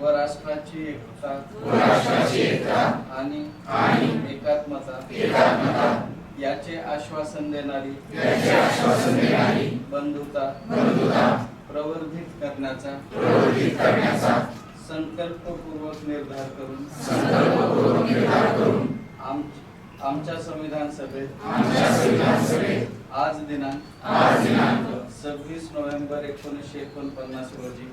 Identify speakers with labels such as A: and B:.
A: व राष्ट्राची एकता. आणि एकात्मता. याचे आश्वासन देणारी. बंधुता. प्रवर्धित करण्याचा. संकल्पपूर्वक निर्धार करून. आम- आमच्या संविधान सभेत. आज दिनांक. सव्वीस नोव्हेंबर एकोणीसशे एकोणपन्नास रोजी.